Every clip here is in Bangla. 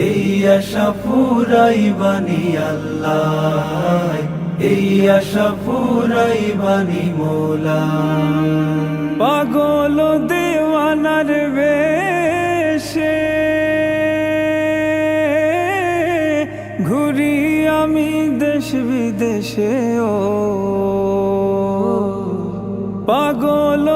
এই আশা ফুরাই বানি আল্লাহ এই আশা ফুরাই বানি মোলা। পাগল দেওয়ানার বেশে ঘুরি আমি দেশ বিদেশে ও। পাগল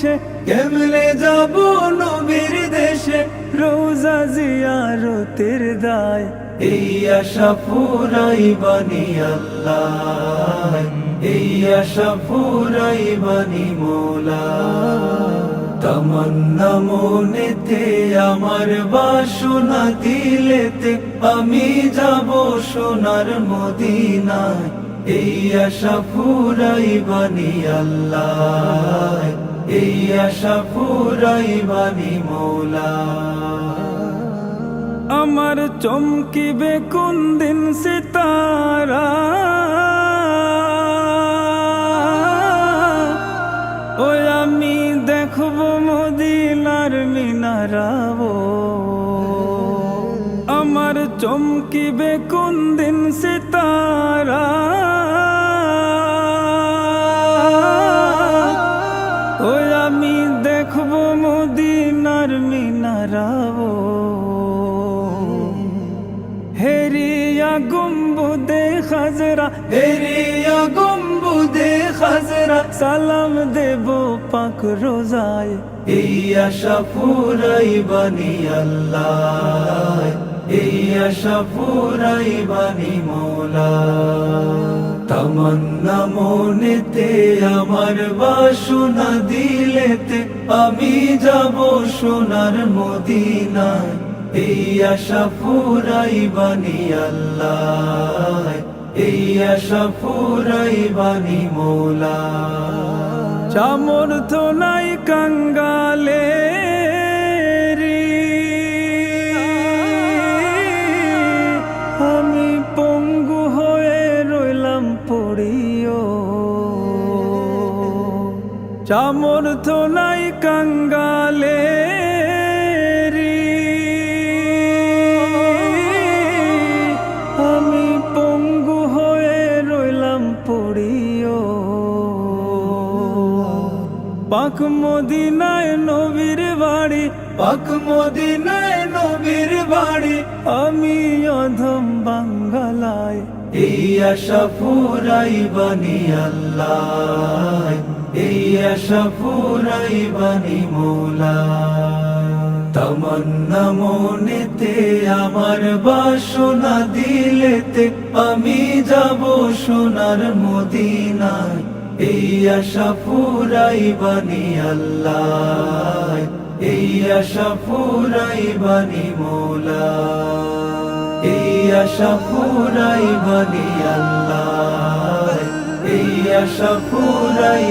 দেশে। কেমনে যাব নবীর দেশে? রোজা জিয়ারতের দায়। এই আশা ফুরাই বানি আল্লাহ। এই আশা ফুরাই বানি মোলা। তমন্না মনেতে আমার বাসনা দিলেতে আমি যাব সোনার মদিনায়। এই আশা ফুরাই বানি আল্লাহ। এই আশা ফুরাই বানি মোলা। আমার চমকিবে কোন দিন সিতারা। ওই আমি দেখব মদিনার মিনারাবো আমার চমকিবে কোন দিন সিতারা। মদিনার মিনারাবো হেরিয়া গম্বুদে খাজরা হেরিয়া গম্বুদে খাজরা সালাম দেব পাক রোজায়। এই আশা ফুরাই বানি আল্লাহ, এই আশা বানি মোলা। তমন্না মনেতে আমার বাসনা দিলেতে আমি যাব সোনার মদিনায়। এই আশা ফুরাই বানি আল্লাহ, এই আশা ফুরাই বানি মোলা। চামর তো নাই কাঙ্গালে চামর তো নাই কাঙ্গালে আমি পঙ্গু হয়ে রইলাম পড়িও। পাক মদিনায় নবীর বাড়ি, পাক মদিনায় নবীর বাড়ি, আমি অধম বাঙ্গালায়। এই আশা ফুরাই বানি আল্লাহ। এই আশা ফুরাই বানি মোলা। তমন্না মনেতে আমার বাসনা দিলেতে আমি যাব সোনার মদিনায়। এই আশা ফুরাই বানি আল্লাহ এই আশা ফুরাই বানি মোলা। এই আশা ফুরাই বানি আল্লাহ এই আশা মোলা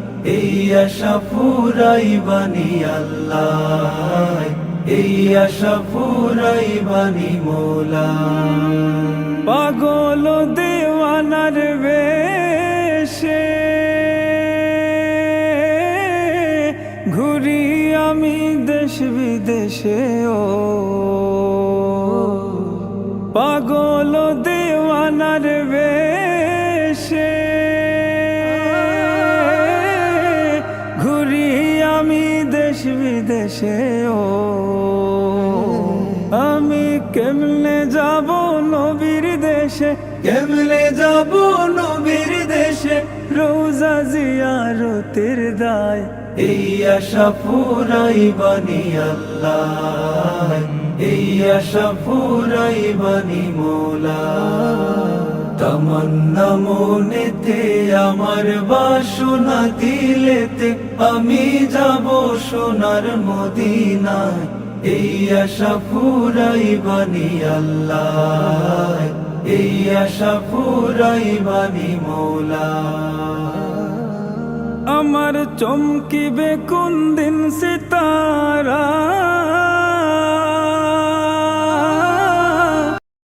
এই আশা ফুরাই বানি আল্লাহ, এই আশা ফুরাই বানি মোলা। পাগল দেওয়ানার বেশে ঘুরি আমি দেশ বিদেশে, ও। পাগল দেওয়ানার বে বিদেশে ও, আমি কেমনে যাব নবীর দেশে? কেমনে যাব নবীর দেশে? রোজা জিয়ারতের দায়। এই আশা পুরাই বানি আল্লাহ। এই আশা পুরাই বানি মোলা। তামান্না মনেতে আমার বাসনা দিলেতে আমি যাব সোনার মদিনায়। এই আশা পুরাই বানি আল্লাহ, এই আশা পুরাই বানি মোলা। আমার চমকিবে কোন দিন সিতারা